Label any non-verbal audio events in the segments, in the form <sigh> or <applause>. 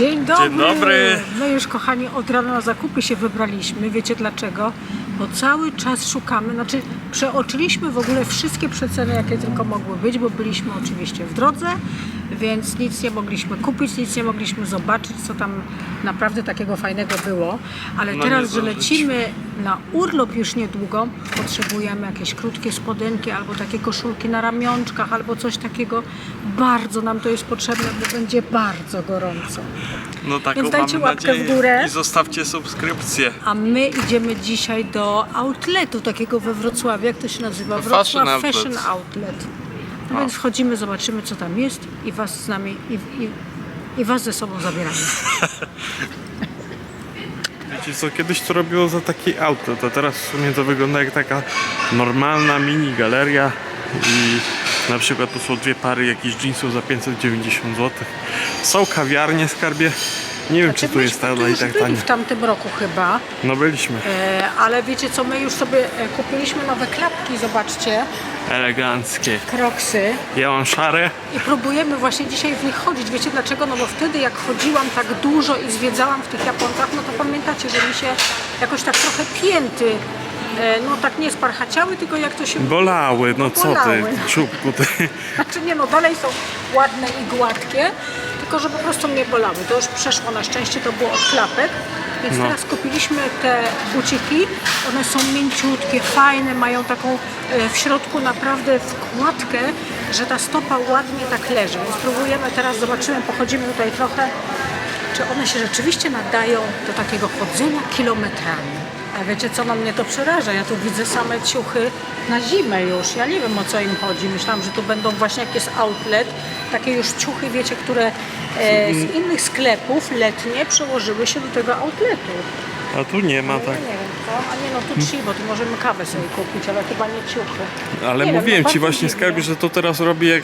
Dzień dobry. Dzień dobry. My już, kochani, od rana na zakupy się wybraliśmy. Wiecie dlaczego? Bo cały czas szukamy, znaczy przeoczyliśmy w ogóle wszystkie przeceny, jakie tylko mogły być, bo byliśmy oczywiście w drodze, więc nic nie mogliśmy kupić, nic nie mogliśmy zobaczyć, co tam naprawdę takiego fajnego było. Ale No teraz, że lecimy na urlop już niedługo, potrzebujemy jakieś krótkie spodenki albo takie koszulki na ramionczkach, albo coś takiego. Bardzo nam to jest potrzebne, bo będzie bardzo gorąco. No taką Więc dajcie łapkę w górę. I zostawcie subskrypcję. A my idziemy dzisiaj do outletu takiego we Wrocławiu. Jak to się nazywa? Wrocław Fashion Outlet. Fashion Outlet. No więc wchodzimy, zobaczymy co tam jest i was z nami i, i, i was ze sobą zabieramy. <laughs> Wiecie co, kiedyś to robiło za taki auto, to teraz w sumie to wygląda jak taka normalna mini galeria i na przykład tu są dwie pary jakichś jeansów za 590 zł. Są kawiarnie w skarbie. Nie wiem czy tu jest ta tu i już tak byli tanie. w tamtym roku chyba, No byliśmy. e, ale wiecie co, my już sobie e, kupiliśmy nowe klapki, zobaczcie, Eleganckie. kroksy Ja mam szare. i próbujemy właśnie dzisiaj w nich chodzić. Wiecie dlaczego? No bo wtedy jak chodziłam tak dużo i zwiedzałam w tych Japonkach, no to pamiętacie, że mi się jakoś tak trochę pięty, e, no tak nie sparchaciały, tylko jak to się Bolały, no co ty, Bolały. czubku ty. <laughs> Znaczy nie no, dalej są ładne i gładkie, tylko że po prostu mnie bolały. To już przeszło na szczęście, to było od klapek. Więc No. teraz kupiliśmy te buciki. One są mięciutkie, fajne, mają taką e, w środku naprawdę wkładkę, że ta stopa ładnie tak leży. Więc spróbujemy teraz, zobaczymy, pochodzimy tutaj trochę, czy one się rzeczywiście nadają do takiego chodzenia kilometrami. A wiecie co, no mnie to przeraża. Ja tu widzę same ciuchy na zimę już. Ja nie wiem o co im chodzi. Myślałam, że tu będą właśnie jak jest outlet, takie już ciuchy, wiecie, które e, z innych sklepów letnie przełożyły się do tego outletu. A tu nie ma Ja tak. nie wiem co. A nie no, tu ci, bo tu możemy kawę sobie kupić, ale chyba nie ciuchy. Ale Nie wiem, mówiłem no ci bardzo właśnie dziwne. skarbie, że to teraz robi jak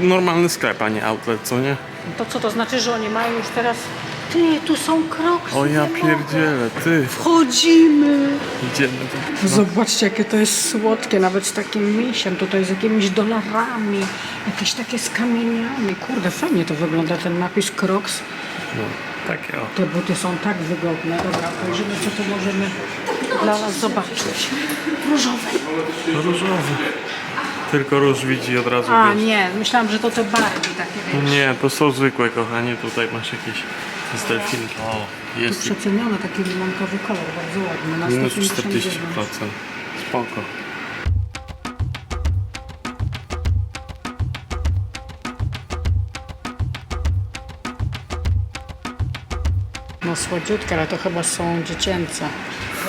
normalny sklep, a nie outlet, co nie? To co to znaczy, że oni mają już teraz... Ty, tu są kroksy. O ja nie pierdzielę, ty. Wchodzimy. Idziemy tu. Zobaczcie, jakie to jest słodkie, nawet z takim misiem, tutaj z jakimiś dolarami, jakieś takie z kamieniami. Kurde, fajnie to wygląda, ten napis Crocs. No, takie o. Te buty są tak wygodne. Dobra, spojrzymy, co tu możemy dla nas zobaczyć. Różowe. Różowy. Tylko róż widzi od razu. A, wiesz. nie, myślałam, że to te Barbie takie, wiesz. Nie, to są zwykłe, kochanie. Tutaj masz jakieś z delfinki. O, Tu jest przecenione, taki limonkowy kolor, bardzo ładny. Na minus 159. 40%. Spoko. No słodziutkie, ale to chyba są dziecięce.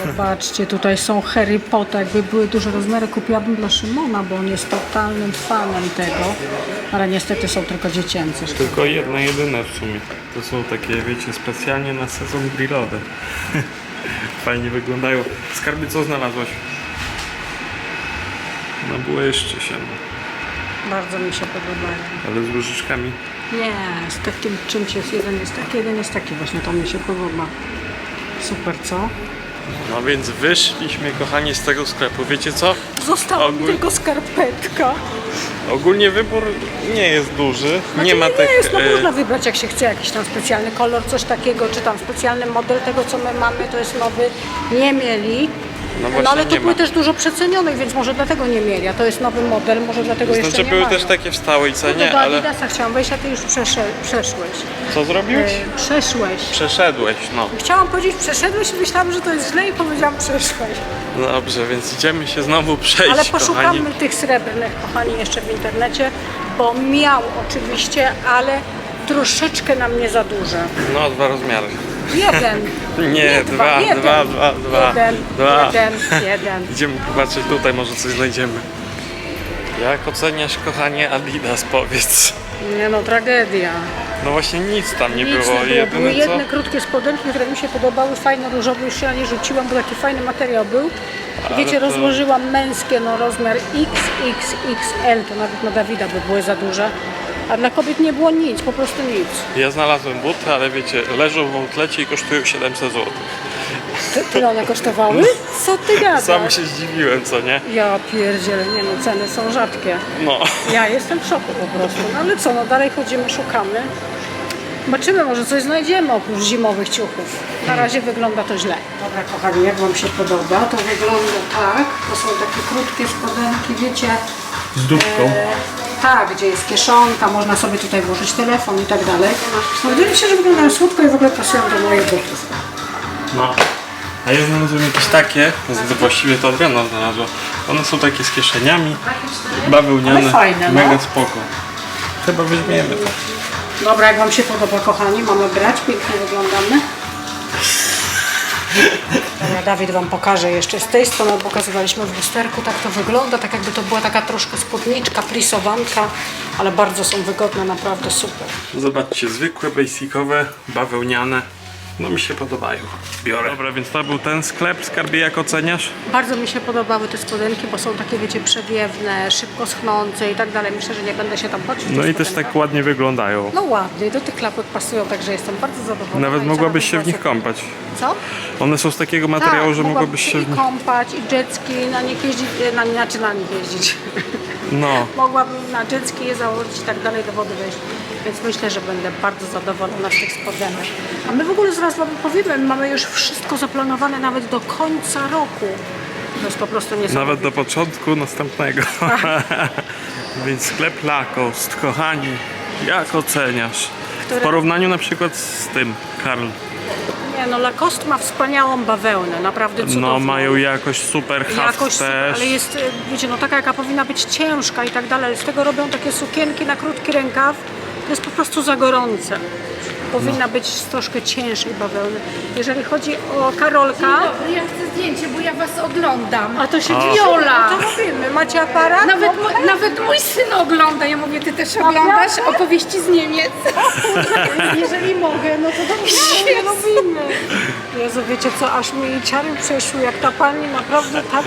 Zobaczcie, tutaj są Harry Potter. Jakby były duże rozmiary, kupiłabym dla Szymona, bo on jest totalnym fanem tego. Ale niestety są tylko dziecięce. Tylko jedno, jedyne w sumie. To są takie, wiecie, specjalnie na sezon grillowy. <laughs> Fajnie wyglądają. Skarby, co znalazłeś? No było jeszcze się, Bardzo mi się podobają. ale z różyczkami. Nie, z takim czymś jest. Jeden jest taki, jeden jest taki. Właśnie to mi się podoba. Super, co? No więc wyszliśmy, kochani, z tego sklepu. Wiecie co? Została mi Ogól- tylko skarpetka. Ogólnie wybór nie jest duży. Znaczy, nie ma tych. jest, no e, można wybrać jak się chce, jakiś tam specjalny kolor, coś takiego, czy tam specjalny model tego, co my mamy, to jest nowy, nie mieli. No No, właśnie ale tu nie były ma. też dużo przecenionych, więc może dlatego nie mieli, a to jest nowy model, może dlatego Znaczy jeszcze nie były mają. też takie w stałej No cenie, do ale Adidasa chciałam wejść, a ty już przeszłeś. co zrobiłeś? E, przeszłeś. Przeszedłeś, no. Chciałam powiedzieć przeszedłeś i myślałam, że to jest źle i powiedziałam przeszłeś. Dobrze, więc idziemy się znowu przejść, Ale poszukamy kochani. tych srebrnych, kochani, jeszcze w internecie, bo miał oczywiście, ale troszeczkę nam nie za duże. No, dwa rozmiary. Jeden. <laughs> Nie, dwa, jeden. dwa, dwa, dwa, Jeden, dwa. jeden, <laughs> jeden. Idziemy popatrzeć tutaj, może coś znajdziemy. Jak oceniasz, kochanie, Adidas, powiedz? Nie no, tragedia. No właśnie nic tam nie Nic było. nie było. Były Jedyne co... jedne krótkie spodenki, które mi się podobały, fajne, różowe, już nie rzuciłam, bo taki fajny materiał był. I Ale wiecie, to- rozłożyłam męskie, no rozmiar XXXL, to nawet na Dawida by były za duże. A dla kobiet nie było nic, po prostu nic. Ja znalazłem buty, ale wiecie, leżą w outlecie i kosztują 700 zł. Ty- Tyle one kosztowały? Co ty gadasz? Sam się zdziwiłem, co nie? Ja pierdzielę, nie no, ceny są rzadkie. No. Ja jestem w szoku po prostu. No ale co, no dalej chodzimy, szukamy. Zobaczymy, może coś znajdziemy oprócz zimowych ciuchów. Na razie wygląda to źle. Dobra, kochani, jak Wam się podoba? To wygląda tak. To są takie krótkie spodenki, wiecie, Z dupką. e, tak, gdzie jest kieszonka, można sobie tutaj włożyć telefon i tak dalej. No, wydaje się, że wyglądają słodko i w ogóle pasują do moich butów. No. A ja znalazłem jakieś takie, z- właściwie to Adriana znalazła. One są takie z kieszeniami, bawełniane, Ale fajne, no. mega spoko. Chyba weźmiemy to. Dobra, jak Wam się podoba, kochani, mamy brać, pięknie wyglądamy. Dobra, Dawid Wam pokaże jeszcze z tej strony, pokazywaliśmy w lusterku, tak to wygląda, tak jakby to była taka troszkę spódniczka, plisowanka, ale bardzo są wygodne, naprawdę super. Zobaczcie, zwykłe, basicowe, bawełniane. No mi się podobają. Biorę. Dobra, więc to był ten sklep, skarbie jak oceniasz? Bardzo mi się podobały te spodenki, bo są takie, wiecie, przewiewne, szybko schnące i tak dalej. Myślę, że nie będę się tam pocić. No i też tak ładnie wyglądają. No ładnie, do tych klapek pasują, także jestem bardzo zadowolona. Nawet i mogłabyś się w nich kąpać. Co? One są z takiego materiału, że Tak, mogłabyś się w i kąpać, i jetski, na nich jeździć, na, znaczy na nich jeździć. <laughs> No. Mogłabym na jetski je założyć i tak dalej, do wody wejść. Więc myślę, że będę bardzo zadowolona z tych spodenek. A my w ogóle zaraz Wam powiemy, mamy już wszystko zaplanowane nawet do końca roku. To jest po prostu niesamowite. Nawet do początku następnego. <laughs> Więc sklep Lacoste, kochani, jak oceniasz? W Które- porównaniu na przykład z tym, Karl. Nie no, Lacoste ma wspaniałą bawełnę, naprawdę cudowną. No mają jakość super, haft Jakoś super, też. ale jest, wiecie, no taka jaka powinna być ciężka i tak dalej. Z tego robią takie sukienki na krótki rękaw. To jest po prostu za gorące. Powinna być z troszkę cięższej bawełny. Jeżeli chodzi o Karolka, Dobry, ja chcę zdjęcie, bo ja was oglądam. a to się A. Viola. No to robimy. Macie aparat? Nawet, No, mój- nawet mój syn ogląda. Ja mówię, ty też oglądasz opowieści z Niemiec. <laughs> Jeżeli mogę, no to dobrze, nie robimy. Jezu, wiecie co, aż mi ciary przeszły, jak ta pani naprawdę tak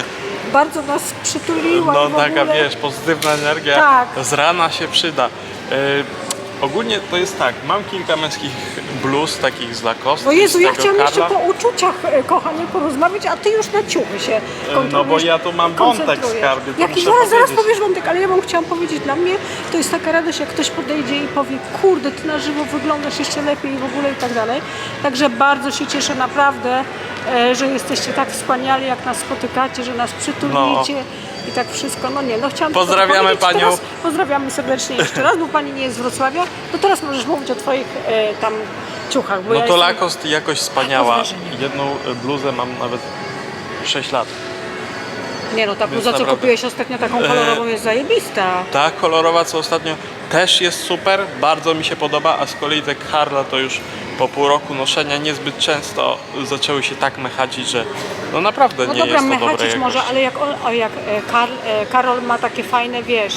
bardzo nas przytuliła. i No w taka ogóle... wiesz, pozytywna energia Tak. z rana się przyda. E, ogólnie to jest tak, mam kilka męskich bluz takich z Lacoste. Bo Jezu, z ja tego chciałam jeszcze po uczuciach, e, kochanie, porozmawiać, a ty już na ciuchy się koncentrujesz. no bo ja tu mam wątek, koncentrujesz. skarbie, to Jakiś muszę zaraz, zaraz powiedzieć. powiesz wątek, ale ja bym chciałam powiedzieć, dla mnie to jest taka radość, jak ktoś podejdzie i powie, kurde, ty na żywo wyglądasz jeszcze lepiej i w ogóle i tak dalej. Także bardzo się cieszę naprawdę, e, że jesteście tak wspaniali, jak nas spotykacie, że nas przytulicie. I tak wszystko, no nie, no chciałam tylko Pozdrawiamy panią. Teraz, pozdrawiamy serdecznie jeszcze raz, bo pani nie jest z Wrocławia. To teraz możesz mówić o twoich e, tam ciuchach. Bo No ja to jestem... Lacoste jakoś wspaniała. wrażenie. Jedną bluzę mam nawet 6 lat. Nie no, ta bluza, co naprawdę- kupiłeś ostatnio taką kolorową jest zajebista. Ta kolorowa, co ostatnio też jest super, bardzo mi się podoba, a z kolei te Karla to już po pół roku noszenia niezbyt często zaczęły się tak mechacić, że no naprawdę No nie dobra, jest to dobre mechacić może, ale jak, on, o, jak e, Karl, e, Karol ma takie fajne, wiesz,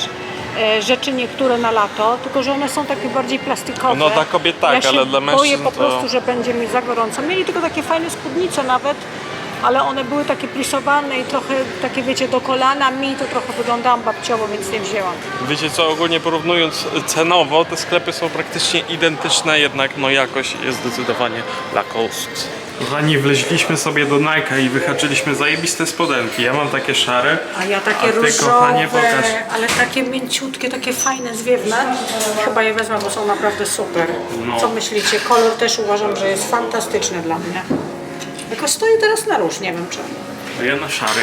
e, rzeczy niektóre na lato, tylko że one są takie bardziej plastikowe. No dla kobiet tak, ja się ale dla boję mężczyzn po to- prostu, że będzie mi za gorąco. Mieli tylko takie fajne spódnice nawet, ale one były takie plisowane i trochę takie, wiecie, do kolana. Mi to trochę wyglądałam babciowo, więc nie wzięłam. Wiecie co, ogólnie porównując cenowo, te sklepy są praktycznie identyczne, jednak no jakość jest zdecydowanie Lacoste. Kochani, wleźliśmy sobie do Nike'a i wyhaczyliśmy zajebiste spodenki. Ja mam takie szare. A ja takie A ty, różowe, kochanie, pokaż. ale takie mięciutkie, takie fajne, zwiewne. Chyba je wezmę, bo są naprawdę super. No. Co myślicie? Kolor też uważam, że jest fantastyczny dla mnie. Tylko stoi teraz na róż, nie wiem czemu. To ja na szary.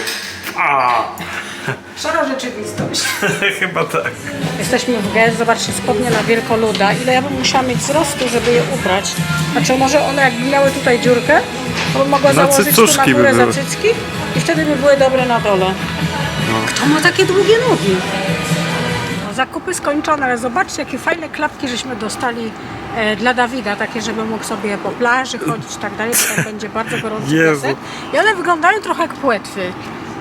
A, <laughs> Szara rzeczywistość. <laughs> chyba tak. Jesteśmy w GES, zobaczcie, spodnie na wielkoluda. Ile ja bym musiała mieć wzrostu, żeby je ubrać? Znaczy może one jakby miały tutaj dziurkę, to bym mogła Na założyć tu na cycuszki by górę były. i wtedy by były dobre na dole. Kto ma takie długie nogi? Zakupy skończone, ale zobaczcie jakie fajne klapki żeśmy dostali e, dla Dawida, takie, żeby mógł sobie po plaży chodzić i tak dalej, bo tam będzie bardzo gorący Jezu. piasek. I one wyglądają trochę jak płetwy.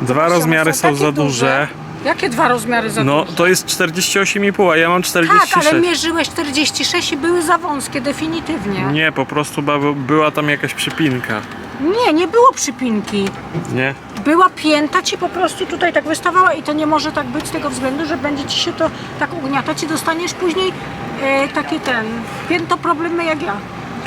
Dwa rozmiary są takie za duże. Jakie dwa rozmiary za No, duże? to jest 48,5, a ja mam 46. Tak, ale mierzyłeś 46 i były za wąskie, definitywnie. Nie, Nie, po prostu ba- była tam jakaś przypinka. Nie, było przypinki. Nie? Była pięta ci po prostu tutaj tak wystawała i to nie może tak być z tego względu, że będzie ci się to tak ugniatać i dostaniesz później e, takie ten, pięto problemy jak ja.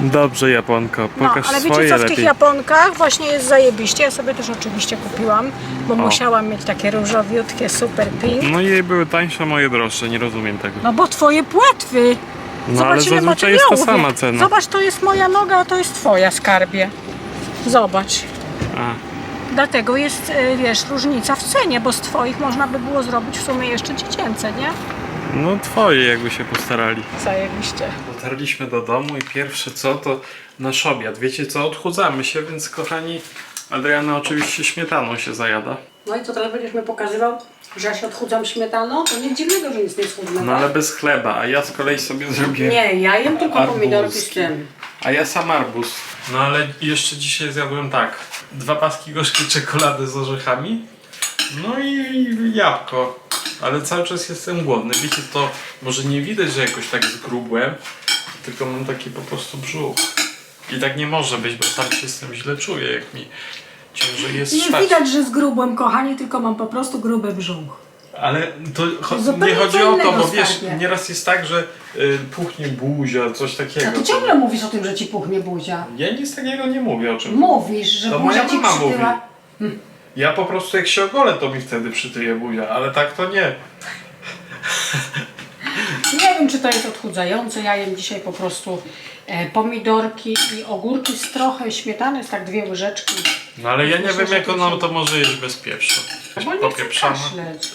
Dobrze, Japonko, No, pokaż ale wiecie swoje co, w tych lepiej. Japonkach właśnie jest zajebiście. Ja sobie też oczywiście kupiłam, bo musiałam mieć takie różowiutkie super pink. No jej były tańsze, moje droższe, nie rozumiem tego. No bo twoje płetwy. No, ale ile zazwyczaj jest ta materiałów sama cena. Zobacz, to jest moja noga, a to jest twoja skarbie. Zobacz. A, Dlatego jest, y, wiesz, różnica w cenie, bo z twoich można by było zrobić w sumie jeszcze dziecięce, nie? no twoje jakby się postarali. Zajebiście. Dotarliśmy do domu i pierwsze co to nasz obiad. Wiecie co, odchudzamy się, więc kochani, Adriana oczywiście śmietaną się zajada. No i co teraz będziesz mi pokazywał, że ja się odchudzam śmietaną? To nic dziwnego, że nic nie schudnę. No ale bez chleba, a ja z kolei sobie zrobię Nie, ja jem tylko pomidorki z tym. A ja sam arbuz. No ale jeszcze dzisiaj zjadłem tak. Dwa paski gorzkiej czekolady z orzechami. No i jabłko. Ale cały czas jestem głodny. Wiecie, to może nie widać, że jakoś tak zgrubłem, tylko mam taki po prostu brzuch. I tak nie może być, bo sam się z tym źle czuję, jak mi ciężej jest Nie spać. widać, że z grubłem, kochani, tylko mam po prostu gruby brzuch. Ale to cho- Zupełnie nie chodzi co o to, innego bo wiesz, nieraz jest tak, że y, puchnie buzia, coś takiego. A ty ciągle mówisz o tym, że ci puchnie buzia. Ja nic takiego nie mówię o czym. Mówisz, że To buzia moja ci mama mówi. przytyła. Ja po prostu jak się ogolę, to mi wtedy przytyje buzia, ale tak to nie. Nie wiem, czy to jest odchudzające. Ja jem dzisiaj po prostu e, pomidorki i ogórki z trochę śmietany, z tak dwie łyżeczki. No ale ja nie Myślę, wiem że jak to ona się- to może jeść bez pieprzu. Bo nie chcę Popieprzamy. kaszleć.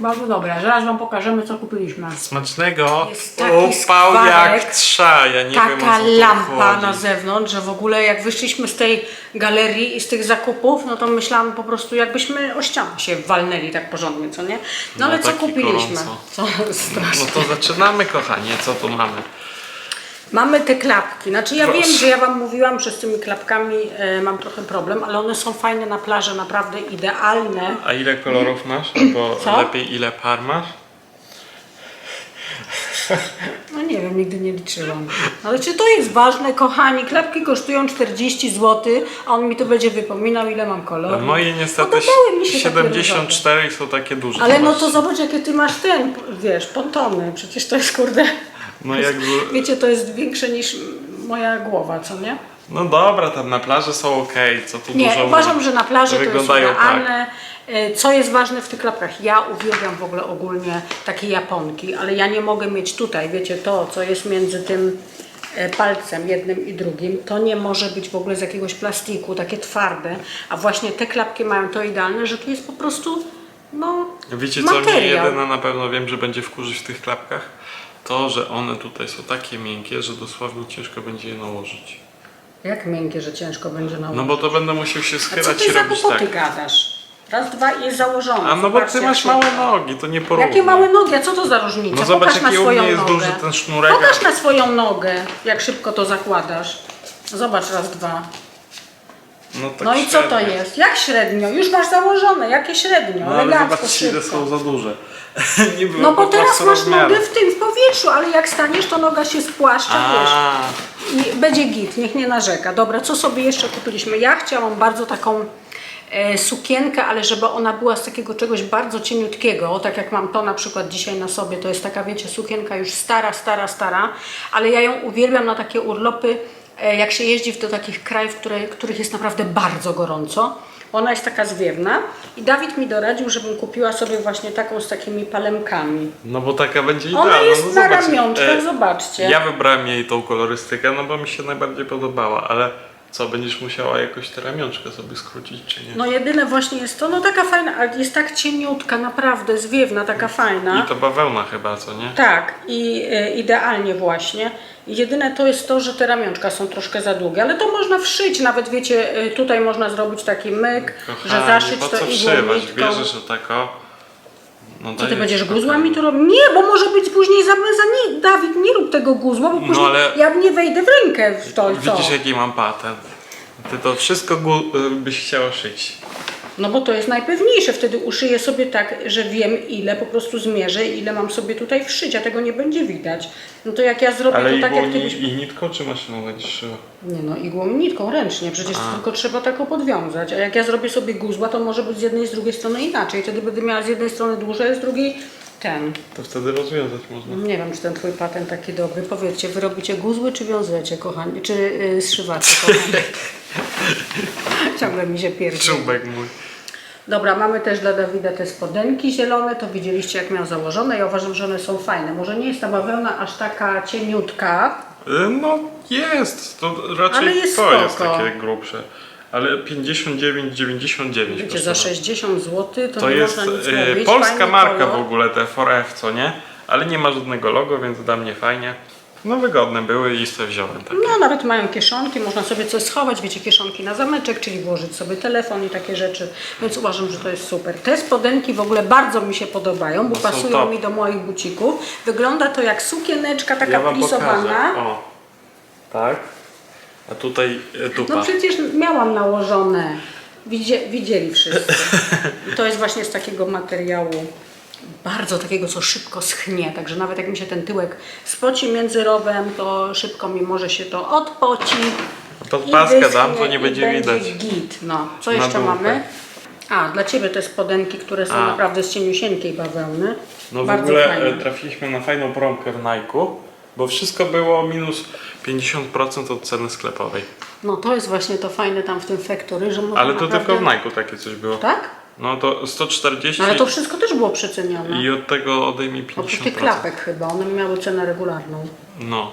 Bardzo dobre. Zaraz wam pokażemy, co kupiliśmy. Smacznego. Jest taki Upał skwarek, jak trza, ja nie wiem o Taka co tu lampa chodzi. na zewnątrz, że w ogóle jak wyszliśmy z tej galerii i z tych zakupów, no to myślałam po prostu jakbyśmy o ścianę się walnęli tak porządnie, co nie? No, No, ale co taki kupiliśmy? gorąco. Co strasznie. No to zaczynamy kochanie, co tu mamy? Mamy te klapki. Znaczy ja Proszę. wiem, że ja Wam mówiłam, że z tymi klapkami e, mam trochę problem, ale one są fajne na plaży, naprawdę idealne. A ile kolorów masz? Albo <clears throat> Co? lepiej ile par masz? <laughs> No nie wiem, nigdy nie liczyłam. Ale czy to jest ważne, kochani? Klapki kosztują 40 zł, a on mi to będzie wypominał, ile mam kolorów. Moje niestety Podobały mi się takie 74 są takie duże. Ale no to zobacz, jakie ty masz ten, wiesz, pontony. Przecież to jest, kurde, No jakby... wiecie, to jest większe niż moja głowa, co nie? No dobra, tam na plaży są ok, co tu Nie, dużo uważam, że na plaży to jest Wyglądają tak. idealne. E, Co jest ważne w tych klapkach? Ja uwielbiam w ogóle ogólnie takie japonki, ale ja nie mogę mieć tutaj, wiecie, to, co jest między tym e, palcem jednym i drugim, to nie może być w ogóle z jakiegoś plastiku, takie twarde, a właśnie te klapki mają to idealne, że tu jest po prostu, no, Wiecie co mnie materiał. jedyna na pewno wiem, że będzie wkurzyć w tych klapkach? To, że one tutaj są takie miękkie, że dosłownie ciężko będzie je nałożyć. Jak miękkie, że ciężko będzie nałożyć. No bo to będę musiał się A co schylać ty i za robić głupoty tak. gadasz? Raz, dwa i jest założone. A no bo Zobaczcie, ty masz małe nogi, to nie porównuj. Jakie małe nogi, a co to za różnica? No zobacz, Pokaż na jaki u swoją mnie jest nogę. duży ten sznurek. Pokaż na swoją nogę, jak szybko to zakładasz. Zobacz raz, dwa. No, tak No i co to średnio. jest? Jak średnio? Już masz założone, jakie średnio? No ale Elegancko, zobaczcie ile są za duże. <laughs> nie było No bo po teraz prostu masz rozmiaru. nogę w tym, w powietrzu, ale jak staniesz, to noga się spłaszcza, wiesz. A, I będzie git, niech nie narzeka. Dobra, co sobie jeszcze kupiliśmy? Ja chciałam bardzo taką e, sukienkę, ale żeby ona była z takiego czegoś bardzo cieniutkiego, o, tak jak mam to na przykład dzisiaj na sobie. To jest taka, wiecie, sukienka już stara, stara, stara, ale ja ją uwielbiam na takie urlopy, jak się jeździ do takich krajów, które, których jest naprawdę bardzo gorąco. Ona jest taka zwiewna i Dawid mi doradził, żebym kupiła sobie właśnie taką z takimi palemkami. no bo taka będzie idealna. Ona jest no na ramionczkach, E, zobaczcie. Ja wybrałem jej tą kolorystykę, no bo mi się najbardziej podobała, ale co, będziesz musiała jakoś te ramionczka sobie skrócić, czy nie? No jedyne właśnie jest to, no taka fajna, ale jest tak cieniutka, naprawdę zwiewna, taka fajna. I to bawełna chyba, co nie? Tak, i e, idealnie właśnie. Jedyne to jest to, że te ramionczka są troszkę za długie, ale to można wszyć, nawet wiecie, e, tutaj można zrobić taki myk, że Kochani, zaszyć po to co igłą wszywać? nitką. Bierzesz o tako. No Co ty będziesz guzłami tu robić? Nie, bo może być później za, za nie, Dawid, nie rób tego guzła, bo później ale- ja nie wejdę w rękę w to i co. Widzisz jaki mam patent. Ty to wszystko gu- y, byś chciała szyć. No bo to jest najpewniejsze, wtedy uszyję sobie tak, że wiem ile po prostu zmierzę i ile mam sobie tutaj wszyć, a tego nie będzie widać. No to jak ja zrobię Ale to tak igłą jak ty i, byś... i nitką czy będziesz szyła? Nie no, igłą i nitką, ręcznie, przecież tylko trzeba tak podwiązać. A jak ja zrobię sobie guzła, to może być z jednej i z drugiej strony inaczej. Wtedy będę miała z jednej strony dłużej, a z drugiej ten. To wtedy rozwiązać można. Nie wiem, czy ten twój patent taki dobry. Powiedzcie, wy robicie guzły czy wiązujecie, kochani? Czy yy, zszywacie, <laughs> kochani? Ciągle mi się pierdzi. Czubek mój. Dobra, mamy też dla Dawida te spodenki zielone, to widzieliście jak miał założone. Ja uważam, że one są fajne. Może nie jest ta bawełna aż taka cieniutka, Y, No jest, to raczej Ale jest to jest spoko. takie grubsze. Ale 59,99 wiecie, za kosztowało. 60 zł to, To nie jest można nic y, mówić. polska Fajny marka kolor. w ogóle, te 4F, co nie? Ale nie ma żadnego logo, więc dla mnie fajnie. No wygodne były i sobie wziąłem takie. No nawet mają kieszonki, można sobie coś schować, wiecie, kieszonki na zameczek, czyli włożyć sobie telefon i takie rzeczy, więc uważam, że to jest super. Te spodenki w ogóle bardzo mi się podobają, bo są pasują top. mi do moich bucików. Wygląda to jak sukieneczka taka Ja plisowana. Tak. A tutaj y, dupa. No przecież miałam nałożone. Widzie, widzieli wszyscy. I <laughs> to jest właśnie z takiego materiału bardzo takiego, co szybko schnie. Także nawet jak mi się ten tyłek spoci między rowem, to szybko mi może się to odpoci. To i paskę dam, to nie i będzie widać. git. No, co Na jeszcze mamy? A, dla Ciebie te spodenki, które są A. naprawdę z cieniusieńkiej bawełny. No w bardzo ogóle fajne. e, trafiliśmy na fajną promkę w Nike'u, bo wszystko było minus 50% od ceny sklepowej. No to jest właśnie to fajne tam w tym Factory, że można Ale to naprawdę... tylko w Nike'u takie coś było. Tak? No to 140 No ale to wszystko też było przecenione. i od tego odejmij 50%. Oprócz tych klapek chyba, one miały cenę regularną. No.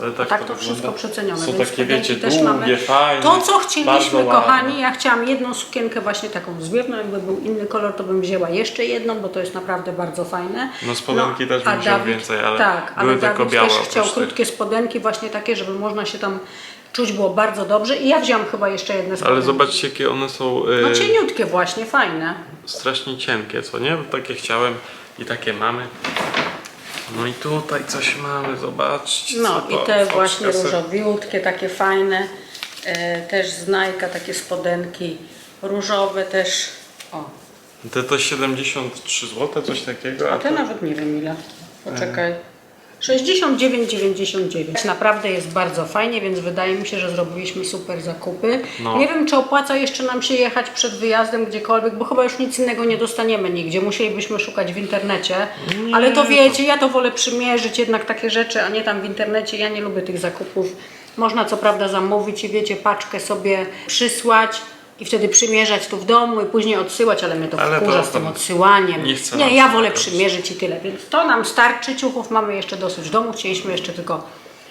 Ale tak Tak to wygląda. wszystko przecenione. Są więc takie, wiecie, też długie, mamy. fajne. To co chcieliśmy, ładne. kochani, ja chciałam jedną sukienkę właśnie taką zwiewną, jakby był inny kolor, to bym wzięła jeszcze jedną, bo to jest naprawdę bardzo fajne. No, spodenki też a bym wziął więcej, ale tak, były ale tylko Dawid białe też chciał krótkie spodenki właśnie takie, żeby można się tam czuć było bardzo dobrze i ja wziąłam chyba jeszcze jedne spodenki. Ale zobaczcie, jakie one są e, No cieniutkie właśnie, fajne. strasznie cienkie, co nie? Takie chciałem i takie mamy. No i tutaj coś mamy, zobaczcie. No i te właśnie se- różowiutkie, takie fajne, e, też z takie spodenki różowe też. O, Te to 73 zł, coś takiego. a te to- nawet nie wiem ile. Poczekaj. 69,99. Naprawdę jest bardzo fajnie, więc wydaje mi się, że zrobiliśmy super zakupy. No. Nie wiem, czy opłaca jeszcze nam się jechać przed wyjazdem gdziekolwiek, bo chyba już nic innego nie dostaniemy nigdzie. Musielibyśmy szukać w internecie. Ale to wiecie, ja to wolę przymierzyć jednak takie rzeczy, a nie tam w internecie. Ja nie lubię tych zakupów. Można co prawda zamówić i wiecie, paczkę sobie przysłać i wtedy przymierzać tu w domu i później odsyłać, ale mnie to Ale wkurza to z tym odsyłaniem. nie chcę nie ja wolę przymierzyć i tyle. Więc to nam starczy. Ciuchów mamy jeszcze dosyć w domu. Chcieliśmy jeszcze tylko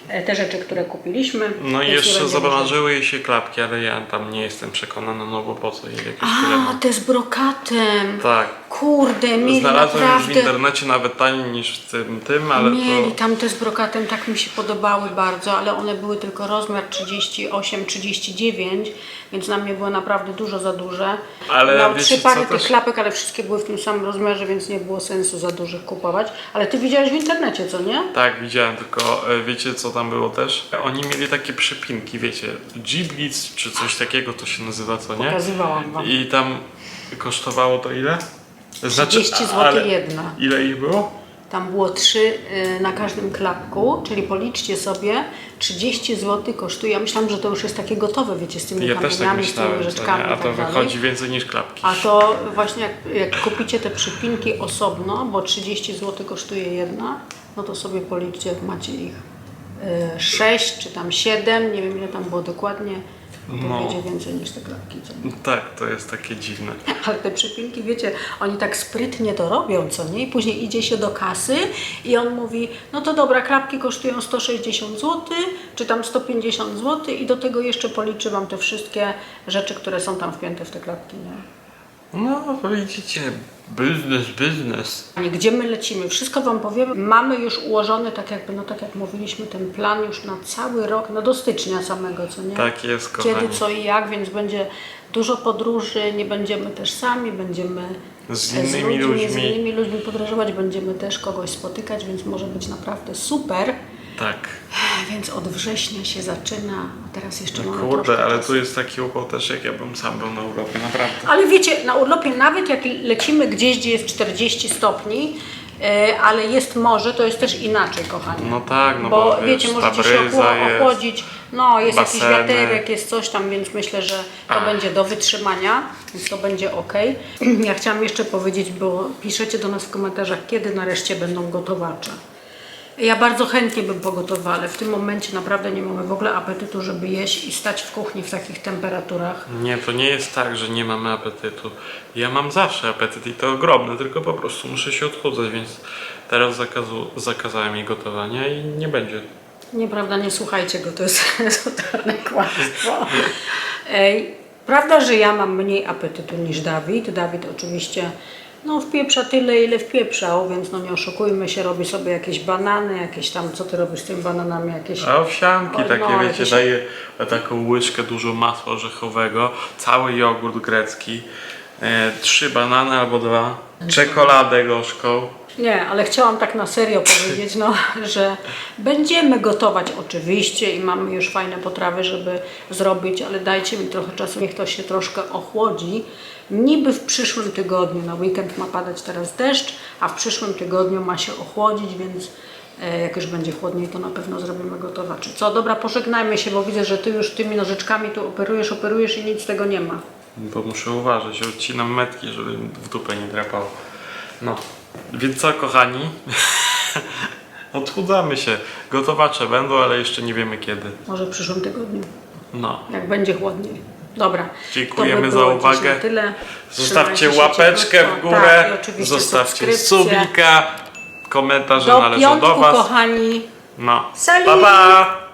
e, te rzeczy, które kupiliśmy. No i jeszcze zamarzyły jej się klapki, ale ja tam nie jestem przekonana, no bo po co jej jakieś A, te z brokatem. Tak. Kurde, mieli Znalazłem już w naprawdę... internecie nawet taniej niż w tym, tym ale Mieli to... tam te z brokatem, tak mi się podobały bardzo, ale one były tylko rozmiar 38-39, więc na mnie było naprawdę dużo za duże. Ale Miał wiecie trzy pary tych też? klapek, ale wszystkie były w tym samym rozmiarze, więc nie było sensu za dużych kupować. Ale ty widziałeś w internecie, co nie? Tak, widziałem, tylko e, wiecie co tam było też? Oni mieli takie przypinki, wiecie, G-Blitz czy coś takiego to się nazywa, co nie? Pokazywałam wam. I tam kosztowało to ile? Znaczy, 30 zł ale jedna. Ile ich było? Tam było trzy y, na każdym klapku, czyli policzcie sobie, 30 zł kosztuje. Ja myślałam, że to już jest takie gotowe, wiecie, z tymi Ja też tak kamieniami, z tymi myślałem, co łyżeczkami nie? i a to tak dalej. wychodzi więcej niż klapki. A to właśnie jak, jak kupicie te przypinki osobno, bo 30 zł kosztuje jedna, no to sobie policzcie, jak macie ich 6 czy tam 7, nie wiem ile tam było dokładnie, No. będzie więcej niż te klapki. Co nie? Tak, to jest takie dziwne. <laughs> Ale te przypinki, wiecie, oni tak sprytnie to robią, co nie? I później idzie się do kasy i on mówi, no to dobra, klapki kosztują 160 zł, czy tam 150 zł i do tego jeszcze policzy Wam te wszystkie rzeczy, które są tam wpięte w te klapki, nie? No, widzicie, biznes, biznes. Gdzie my lecimy? Wszystko Wam powiem. Mamy już ułożony, tak jakby, no tak jak mówiliśmy, ten plan już na cały rok, no do stycznia samego, co nie? Tak jest, kochani. Kiedy, co i jak, więc będzie dużo podróży, nie będziemy też sami, będziemy Z innymi ludźmi, z ludźmi. innymi ludźmi podróżować, będziemy też kogoś spotykać, więc może być naprawdę super. Tak. Więc od września się zaczyna, a teraz jeszcze mamy Kurde, ale tu jest taki układ też, jak ja bym sam był na Europie, naprawdę. Ale wiecie, na urlopie nawet jak lecimy gdzieś, gdzie jest 40 stopni, e, ale jest morze, to jest też inaczej, kochani. No tak, no bo, bo, wiesz, wiecie, możecie się jest. ochłodzić, no jest jakiś baseny. wiaterek, jest coś tam, więc myślę, że to A. będzie do wytrzymania, więc to będzie ok. <clears throat> Ja chciałam jeszcze powiedzieć, bo piszecie do nas w komentarzach, kiedy nareszcie będą gotowacze. Ja bardzo chętnie bym pogotowała, ale w tym momencie naprawdę nie mamy w ogóle apetytu, żeby jeść i stać w kuchni w takich temperaturach. Nie, to nie jest tak, że nie mamy apetytu. Ja mam zawsze apetyt i to ogromny, tylko po prostu muszę się odchudzać, więc teraz zakazu, zakazałem jej gotowania i nie będzie. Nieprawda, nie słuchajcie go, to jest <laughs> totalne kłamstwo. <laughs> Ej, prawda, że ja mam mniej apetytu niż Dawid. Dawid oczywiście no, wpieprza tyle, ile wpieprzał, więc no nie oszukujmy się, robi sobie jakieś banany, jakieś tam, co ty robisz z tymi bananami, jakieś... A owsianki Oj, takie, no, wiecie, jakieś- daje taką łyżkę dużo masła orzechowego, cały jogurt grecki, e, trzy banany albo dwa, czekoladę gorzką. Nie, ale chciałam tak na serio powiedzieć, no, <laughs> że będziemy gotować oczywiście i mamy już fajne potrawy, żeby zrobić, ale dajcie mi trochę czasu, niech to się troszkę ochłodzi. Niby w przyszłym tygodniu, na weekend ma padać teraz deszcz, a w przyszłym tygodniu ma się ochłodzić, więc e, jak już będzie chłodniej, to na pewno zrobimy gotowaczy. Co, dobra, pożegnajmy się, bo widzę, że ty już tymi nożyczkami tu operujesz, operujesz i nic z tego nie ma. Bo muszę uważać, odcinam metki, żeby w dupę nie drapało. No, więc co kochani? <laughs> Odchudzamy się. Gotowacze będą, ale jeszcze nie wiemy kiedy. Może w przyszłym tygodniu. No. jak będzie chłodniej. Dobra. Dziękujemy by za uwagę. Tyle. Zostawcie łapeczkę w cieplutko. górę, Tak, zostawcie subika, komentarze Do należą do Was. kochani. No, Salut! pa pa!